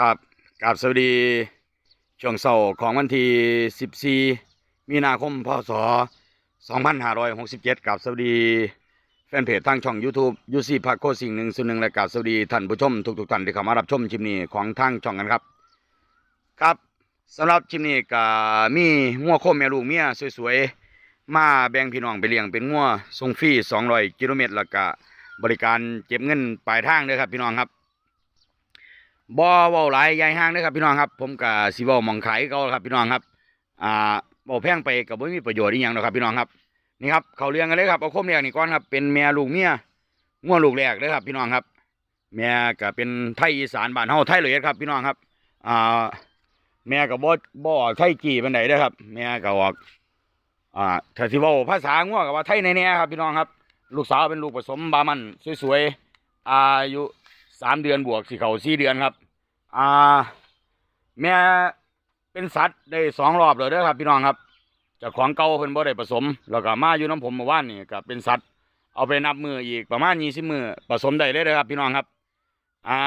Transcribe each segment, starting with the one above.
ครับกราบสวัสดีช่วงเสาร์ของวันที่ 14 มีนาคม พศ 2567กับสวัสดีแฟนเพจทางช่อง YouTube ยูซีพักโคสิ่งหนึ่งส่วนหนึ่งและกับสวัสดีท่านผู้ชมทุกๆท่านที่เข้ามารับชมชิมนี้ของทางช่องกันครับ ครับสำหรับชิมนี้ก็มีงัวโคมแม่ลูกเมียสวยๆ มาแบ่งพี่น้องไปเลี้ยงเป็นงัวทรงฟรี200กิโลเมตรแล้วก็บริการเก็บเงินปลายทางเด้อครับพี่น้องครับ บ่เว้าหลายยายห้างเด้อครับพี่น้องครับ ผมก็สิเว้ามองขายเก่าครับพี่น้องครับ อ่าบ่แพงไปก็บ่มีประโยชน์อีหยังดอกครับพี่น้องครับนี่ครับเขาเลี้ยงกันเลยครับเอาคมแรกนี่ก่อนครับเป็นแม่ลูกเมียงัวลูกแรกเด้อครับพี่น้องครับแม่ก็เป็นไทยอีสานบ้านเฮาไทยเอียครับ พี่น้องครับ อ่า แม่ก็บ่บ่อไทยกี่ปานใดเด้อครับ แม่ก็ออกอ่าถ้าสิเว้าภาษางัวก็ว่าไทยแน่ๆครับ พี่น้องครับ ลูกสาวเป็นลูกผสมบามันสวยๆอายุ สามเดือนบวกสิเขาสี่เดือนครับ อ่า แม่เป็นสัตว์ได้สองรอบเลยเด้อครับ พี่น้องครับจากของเก่าเพิ่นบ่ได้ผสม แล้วก็มาอยู่น้ำผมเมื่อวานนี่ก็เป็นสัตว์เอาไปนับมืออีกประมาณยี่สิบมือผสมได้เลยเด้อครับ พี่น้องครับ อ่า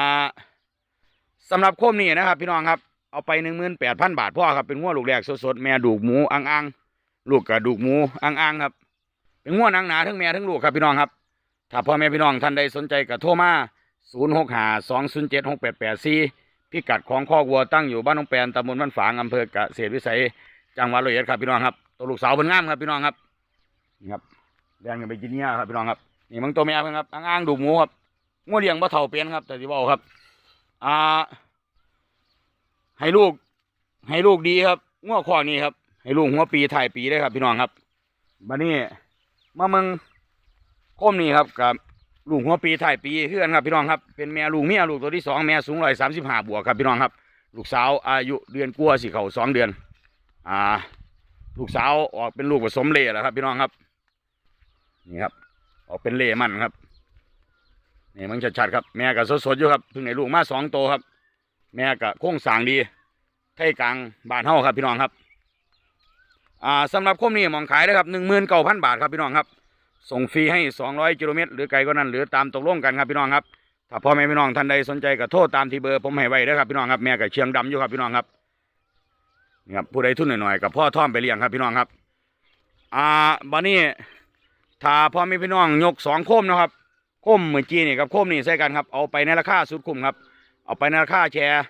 สำหรับโคมนี้นะครับ พี่น้องครับเอาไปหนึ่งหมื่นแปดพันบาทพ่อครับเป็นงัวลูกแรกสดๆแม่ดูกหมูอ่างๆลูกกับดูกหมูอ่างๆครับ เป็นงัวนังหนาทั้งแม่ทั้งลูกครับพี่น้องครับถ้าพ่อแม่พี่น้องท่านใดสนใจก็โทรมา 0 6 5 2 0 7 6 8 8 4พิกัดของข้อกวัวตั้งอยู่บ้านหนองแปนตำบลบ้านฝางอำเภอกเกษตรวิสัย จังหวัดร้อยเอ็ดครับพี่น้องครับ ตัวลูกสาวเพิ่นงามครับพี่น้องครับนี่ครับแดงกันไปกินเนี่ยครับพี่น้องครับนี่มันตัวแม่เพิ่นครับอ้างดูหมูครับงัวเลี้ยงบ่เท่าเปลี่ยนครับแต่ที่บอกครับ อ่า ให้ลูก ให้ลูกดีครับงัวข้อนี้ครับ ให้ลูกหัวปีถ่ายปีได้ครับ พี่น้องครับบัดนี้มาเมืองโคมนี่ครับกับ ลูกหัวปีถ่ายปีเพื่อนครับพี่น้องครับเป็นแม่ลูกเมียลูกตัวที่สองแม่สูงร้อยสามสิบห้าบวกครับพี่น้องครับ ลูกสาวอายุเดือนกลัวาสิเขาสองเดือน อ่า ลูกสาวออกเป็นลูกผสมเล่แล้วครับ พี่น้องครับ นี่ครับ ออกเป็นเล่มันครับนี่มันชัดๆครับแม่ก็สดๆอยู่ครับเพิ่งในลูกมาสองโตวครับ แม่ก็โค้งสางดีไทยกลางบานเฮาครับพี่น้องครับ อ่าสำหรับคมนี้มองขายนะครับหนึ่งหมื่นเก้าพันบาทครับพี่น้องครับ ส่งฟรีให้ 200 กิโลเมตรหรือไกลกว่านั้นหรือตามตกลงกันครับพี่น้องครับถ้าพ่อแม่พี่น้องท่านใดสนใจก็โทษตามที่เบอร์ผมให้ไว้นะครับพี่น้องครับแม่กับเชียงดำอยู่ครับพี่น้องครับนี่ครับผู้ใดทุนหน่อยๆกับพ่อท่อมไปเลี้ยงครับพี่น้องครับ อ่าบันนี้ถ้าพ่อแม่พี่น้องยกสองโคมนะครับโคมเหมือนจีนี่กับโคมนี่ใส่กันครับเอาไปในราคาสุดคุ้มครับ เอาไปในราคาแชร์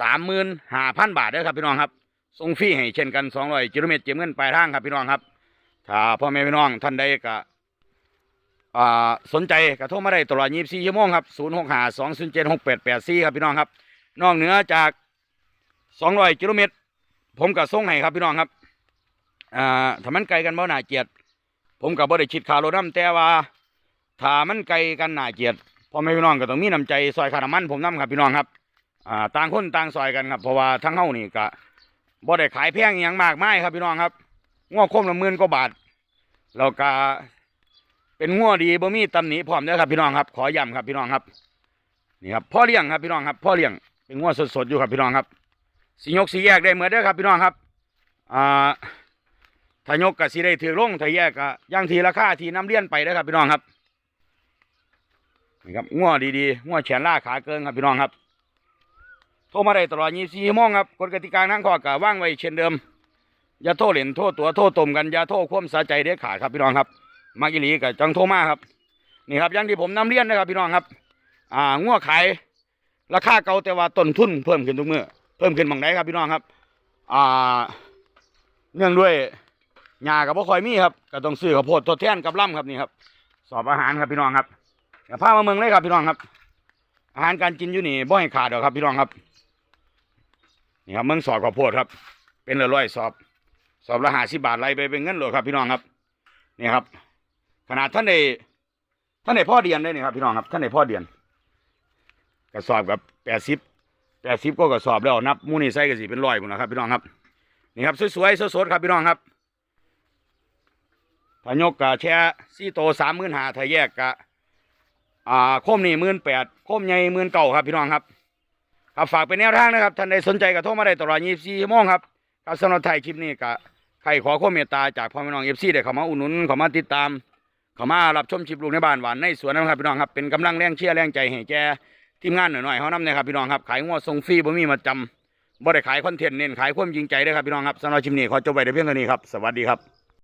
สามหมื่นห้าพันบาทเด้อครับพี่น้องครับส่งฟรีให้เช่นกันสองร้อยกิโลเมตรเจ็บเงินปลายทางครับพี่น้องครับถ้าพ่อแม่พี่น้องท่านใดก็ สนใจกระโทรมาได้ตลอด 24 ชั่วโมงครับ 0 6 5 2 0 7 6 8 8 4 ครับพี่น้องครับ นอกเหนือจาก 200 กิโลเมตร ผมก็ส่งให้ครับพี่น้องครับอ่าถ้ามันไกลกันบ่หน่าเกียด ผมก็บ่ได้คิดคารถน้ำแต่ว่าถ้ามันไกลกันหน่าเกียดพ่อแม่พี่น้องก็ต้องมีน้ำใจซอยคาน้ำมันผมน้ำครับพี่น้องครับอ่าต่างคนต่างซอยกันครับเพราะว่าทั้งเฮานี่ก็บ่ได้ขายแพงอย่างมากมายครับพี่น้องครับงอกคมละหมื่นกว่าบาทแล้วก็ เป็นงัวดีบ่มีตำหนิพร้อมเด้อครับ พี่น้องครับ ขอย้ำครับพี่น้องครับนี่ครับพ่อเลี้ยงครับพี่น้องครับพ่อเลี้ยงเป็นงัวสดๆอยู่ครับพี่น้องครับสียกสีแยกได้เหมือนเด้อครับพี่น้องครับอ่าถ้ายกกับสีได้ถือลงถ้าแยกก็ย่างทีราคาทีน้ำเลี้ยนไปเด้อครับพี่น้องครับนี่ครับงัวดีๆงัวแขนล่าขาเกินครับพี่น้องครับโทรมาได้ตลอด24ชั่วโมงครับกฎกติกาทั้งข้อกะว่างไว้เช่นเดิมอย่าโทษเหรียญโทษตัวโทษตมกันอย่าโทษความสาใจเด็ดขาดครับพี่น้องครับ มากิลีกับจังโทมาครับ นี่ครับอย่างที่ผมนำเรียนนะครับพี่น้องครับ อ่างัวขายราคาเก่าแต่ว่าต้นทุนเพิ่มขึ้นทุกเมื่อเพิ่มขึ้นบางไดครับพี่น้องครับ อ่า เนื่องด้วยหญ้ากับพ่อคอยมีครับก็ต้องซื้อข้าวโพดทดแทนกับล่ำครับนี่ครับ สอบอาหารครับพี่น้องครับเดี๋ยวพามาเมืองเลยครับพี่น้องครับ อาหารการกินอยู่นี่บ่ให้ขาดหรอกครับพี่น้องครับนี่ครับเมืองสอบข้าวโพดครับ เป็นละร้อยสอบ สอบละหาสิบบาทไรไปเป็นเงินหลวครับพี่น้องครับนี่ครับ ขนาดท่านในท่านในพ่อเดียนได้นี่ครับพี่น้องครับท่านในพ่อเดียนกระสอบกับแปดสิบแปดสิบก็กระสอบแล้วนับมูนี่ไส้กระสีเป็นร้อยหมดนะครับพี่น้องครับนี่ครับสวยๆสดๆครับพี่น้องครับถ้ายกกะแช่ซี่โตสามหมื่นหาถ้าแยกกะอ่าโคมนี่หมื่นแปดโคมใหญ่หมื่นเก่าครับพี่น้องครับครับฝากเป็นแนวทางนะครับท่านใดสนใจก็โทรมาได้ตลอด24ชั่วโมงครับครับสำหรับไทยคลิปนี้ก็ใครขอความเมตตาจากพ่อแม่น้องเอฟซีได้เข้ามาอุดหนุนเข้ามาติดตาม เข้ามารับชมชิปลูกในบ้านหวานในสวนนะครับพี่น้องครับเป็นกำลังแรงเชียร์แรงใจให้แกทีมงานหน่อยๆเขานำเนี่ยครับพี่น้องครับขายงวดทรงฟรีบ่มีมาจำบ่ได้ขายคอนเทนต์เน้นขายความจริงใจด้อครับพี่น้องครับสำหรับชิมนี้ขอจบไปได้เพียงเท่านี้ครับสวัสดีครับ